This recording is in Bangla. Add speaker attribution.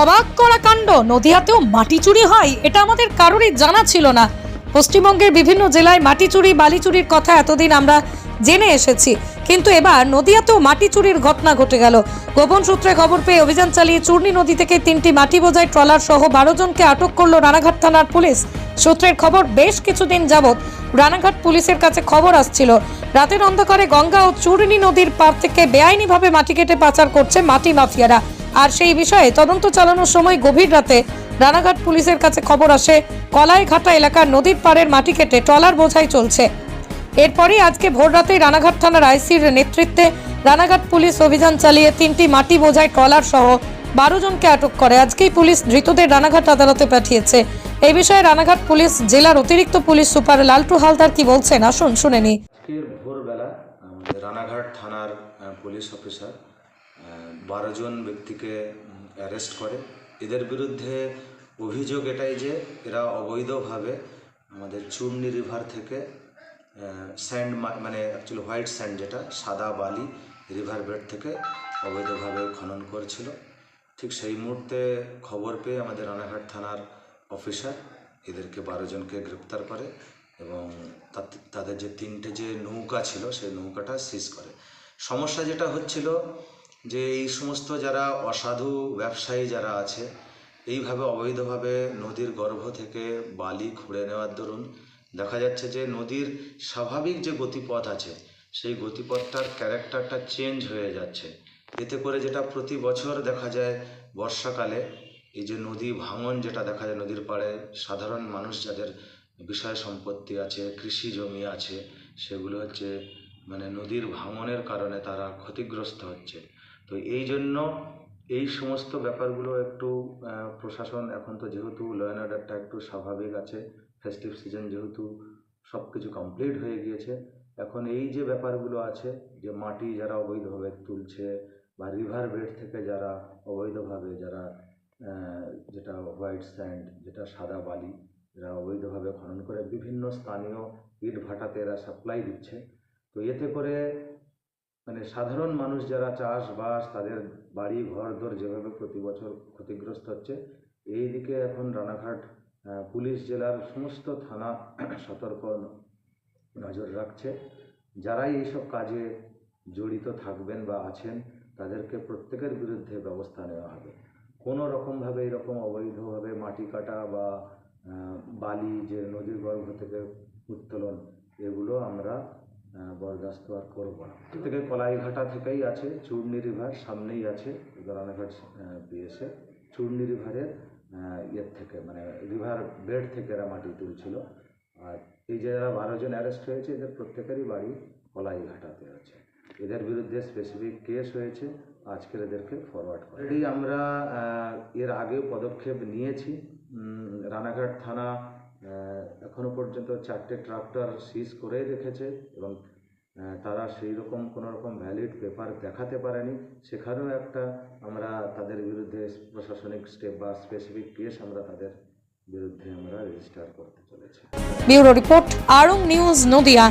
Speaker 1: অবাক করা কাণ্ড। নদিয়াতেও মাটি চুরি হয়, এটা আমাদের কারোরই জানা ছিল না। পশ্চিমবঙ্গের বিভিন্ন জেলায় মাটি চুরি, বালি চুরির কথা এতদিন আমরা জেনে এসেছি। কিন্তু এবার নদিয়াতেও মাটি চুরির ঘটনা ঘটে গেল। গোপন সূত্রে খবর পেয়ে অভিযান চালিয়ে চূর্ণী নদী থেকে তিনটি মাটি বোঝাই ট্রলার সহ বারো জনকে আটক করল রানাঘাট থানার পুলিশ। সূত্রের খবর, বেশ কিছুদিন যাবৎ রানাঘাট পুলিশের কাছে খবর আসছিল। রাতের অন্ধকারে গঙ্গা ও চূর্ণী নদীর পার থেকে বেআইনিভাবে মাটি কেটে পাচার করছে মাটি মাফিয়ারা। আর সেই বিষয়ে তদন্ত চালানোর সময় গভীর রাতে রানাঘাট পুলিশের কাছে খবর আসে, কলাইঘাটা এলাকার নদীর পাড়ের মাটি কেটে ট্রলার বোঝাই চলছে। এরপরই আজকে ভোর ভোররাতেই রানাঘাট থানার আইসির নেতৃত্বে রানাঘাট পুলিশ অভিযান চালিয়ে তিনটি মাটি বোঝাই ট্রলার সহ বারো জনকে আটক করে। আজকেই পুলিশ ধৃতদের রানাঘাট আদালতে পাঠিয়েছে। এই বিষয়ে রানাঘাট পুলিশ জেলার অতিরিক্ত পুলিশ সুপার লালটু হালদার কি বলছেন? আসুন, শুনে নি
Speaker 2: রানাঘাট থানার পুলিশ অফিসার বারো জন ব্যক্তিকে অ্যারেস্ট করে। এদের বিরুদ্ধে অভিযোগ এটাই যে, এরা অবৈধভাবে আমাদের চূর্ণি রিভার থেকে স্যান্ড মানে অ্যাকচুয়ালি হোয়াইট স্যান্ড যেটা, সাদা বালি রিভার বেড থেকে অবৈধভাবে খনন করেছিল। ঠিক সেই মুহূর্তে খবর পেয়ে আমাদের রানাঘাট থানার অফিসার এদেরকে বারো জনকে গ্রেপ্তার করে এবং তাদের যে তিনটে যে নৌকা ছিল, সেই নৌকাটা সিজ করে। সমস্যা যেটা হচ্ছিল যে এই সমস্ত যারা অসাধু ব্যবসায়ী যারা আছে, এইভাবে অবৈধভাবে নদীর গর্ভ থেকে বালি খুঁড়ে নেওয়ার দরুন দেখা যাচ্ছে যে নদীর স্বাভাবিক যে গতিপথ আছে, সেই গতিপথটার ক্যারেক্টারটা চেঞ্জ হয়ে যাচ্ছে। এতে করে যেটা প্রতি বছর দেখা যায় বর্ষাকালে, এই যে নদী ভাঙন যেটা দেখা যায় নদীর পাড়ে, সাধারণ মানুষ যাদের বিষয় সম্পত্তি আছে, কৃষি জমি আছে, সেগুলো হচ্ছে মানে নদীর ভাঙনের কারণে তারা ক্ষতিগ্রস্ত হচ্ছে। তো এই জন্য এই সমস্ত ব্যাপারগুলো একটু প্রশাসন এখন তো যেহেতু ল অ্যান্ড অর্ডারটা একটু স্বাভাবিক আছে ফেস্টিভ সিজন যেহেতু সব কিছু কমপ্লিট হয়ে গিয়েছে, এখন এই যে ব্যাপারগুলো আছে যে মাটি যারা অবৈধভাবে তুলছে বা রিভার বেড থেকে যারা অবৈধভাবে যারা যেটা হোয়াইট স্যান্ড যেটা সাদা বালি এরা অবৈধভাবে খনন করে বিভিন্ন স্থানীয় ইট ভাটাতে এরা সাপ্লাই দিচ্ছে, তো এতে করে মানে সাধারণ মানুষ যারা চাষবাস, তাদের বাড়ি, ঘর, দর যেভাবে প্রতি বছর ক্ষতিগ্রস্ত হচ্ছে, এই দিকে এখন রানাঘাট পুলিশ জেলার সমস্ত থানা সতর্ক নজর রাখছে। যারাই এইসব কাজে জড়িত থাকবেন বা আছেন, তাদেরকে প্রত্যেকের বিরুদ্ধে ব্যবস্থা নেওয়া হবে। কোনো রকমভাবে এরকম অবৈধভাবে মাটি কাটা বা বালি যে নদীর গর্ভ থেকে উত্তোলন, এগুলো আমরা বরদাস্ত আর করব না। থেকে কলাইঘাটা থেকেই আছে, চূর্ণি রিভার সামনেই আছে রানাঘাট পিএসে চূর্ণি রিভারের ইয়ের থেকে মানে রিভার বেড থেকে এরা মাটি তুলছিল। আর এই যারা বারো জন অ্যারেস্ট হয়েছে, এদের প্রত্যেকেরই বাড়ি কলাইঘাটাতে আছে। এদের বিরুদ্ধে স্পেসিফিক কেস হয়েছে, আজকের এদেরকে ফরওয়ার্ড করে। অলরেডি আমরা এর আগেও পদক্ষেপ নিয়েছি। রানাঘাট থানা আহ, এখনও পর্যন্ত চারটে ট্রাক্টর সিজ করে রেখেছে এবং তারা সেই রকম কোনো রকম ভ্যালিড পেপার দেখাতে পারেনি। সেখানেও একটা আমরা তাদের বিরুদ্ধে প্রশাসনিক স্টেপ বা স্পেসিফিক কেস আমরা তাদের বিরুদ্ধে আমরা রেজিস্টার করতে চলেছি।
Speaker 1: Bureau report Arong news Nadia.